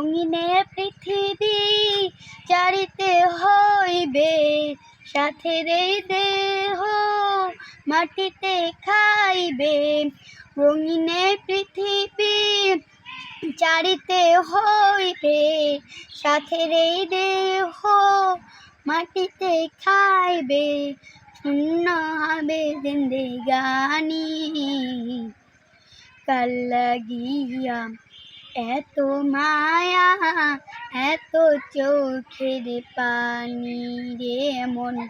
রঙিনে পৃথিবী চারিতে হইবে সাথের এই দেহ মাটিতে খাইবে। রঙিনে পৃথিবী চারিতে হইবে সাথের এই দেহ মাটিতে খাইবে। শূন্য হবে জিন্দেগানি, কাল লাগিয়া এত মায়া, এত চোখের পানি রে মন,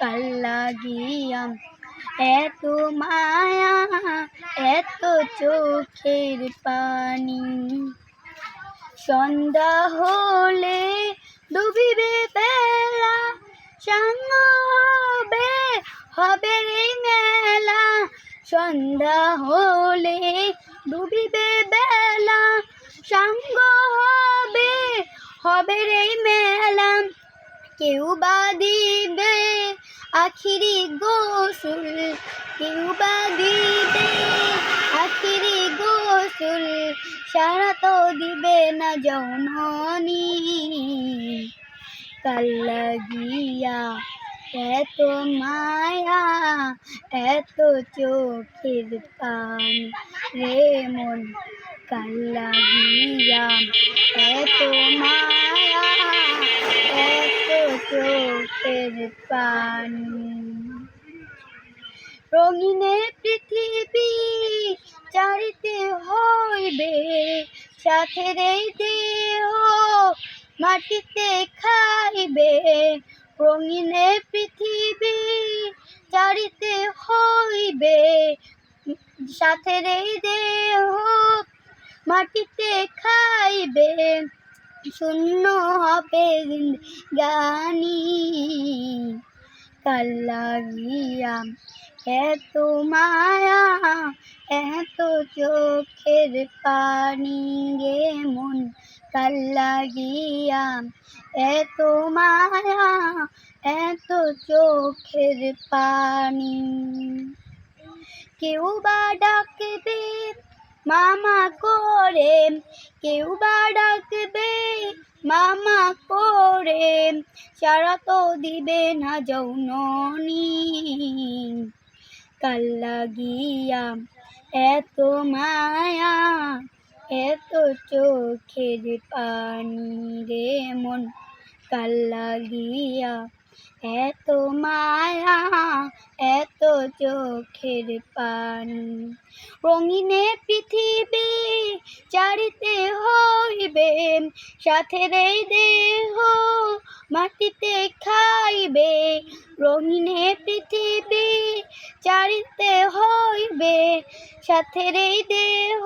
কাল লাগিয়া এত মায়া, এত চোখের পানি। সন্ধ্যা হলে ডুবিবে বেলা, সাঙ্গ হবে হবে রে মেলা। সন্ধ্যা হলে ডুবিবে বেলা সাঙ্গ হবে হবে রে মেলা। কেউ বা দিবে আখিরি গোসুল, কেউ বা দিবে আখিরি গোসুল, সারা তো দিবে না যৌননি কাল এত মায়া, এত চোখের পান রে মন। কাল লাগিয়া এত মায়া, এত চোখের পান। রঙিনে পৃথিবী চারিতে হইবে এই দেহ মাটিতে খাইবে। রঙিনে পৃথিবী চারিতে হইবে এই দেহ মাটিতে খাইবে, শূন্য হবে গানি কাল এত মায়া, এত চোখের পানি গে মন। কাল এত মায়া, এত চোখের পানি। কেউ বা ডাকবে মামা করে, কেউ বা ডাকবে মামা করে। সারা তো দিবে না যৌননি। কাল লাগিয়া এত মায়া, এত চোখের পানি রে মন। কাল লাগিয়া এত মায়া, এত চোখের পানি। রঙিনে পৃথিবী চারিতে হইবে সাথের এই দেহ মাটিতে খাইবে। রঙিনে পৃথিবী চারিতে হইবে সাথের এই দেহ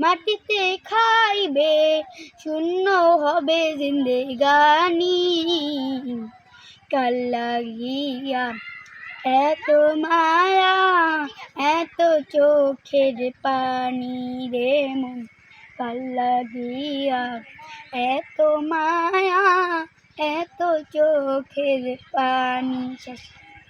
মাটিতে খাইবে। শূন্য হবে জিন্দেগানি কাল লাগিয়া এত মায়া, এত চোখের পানি রে মন। কাল লাগিয়া এত মায়া, এত চোখের পানি শেষ।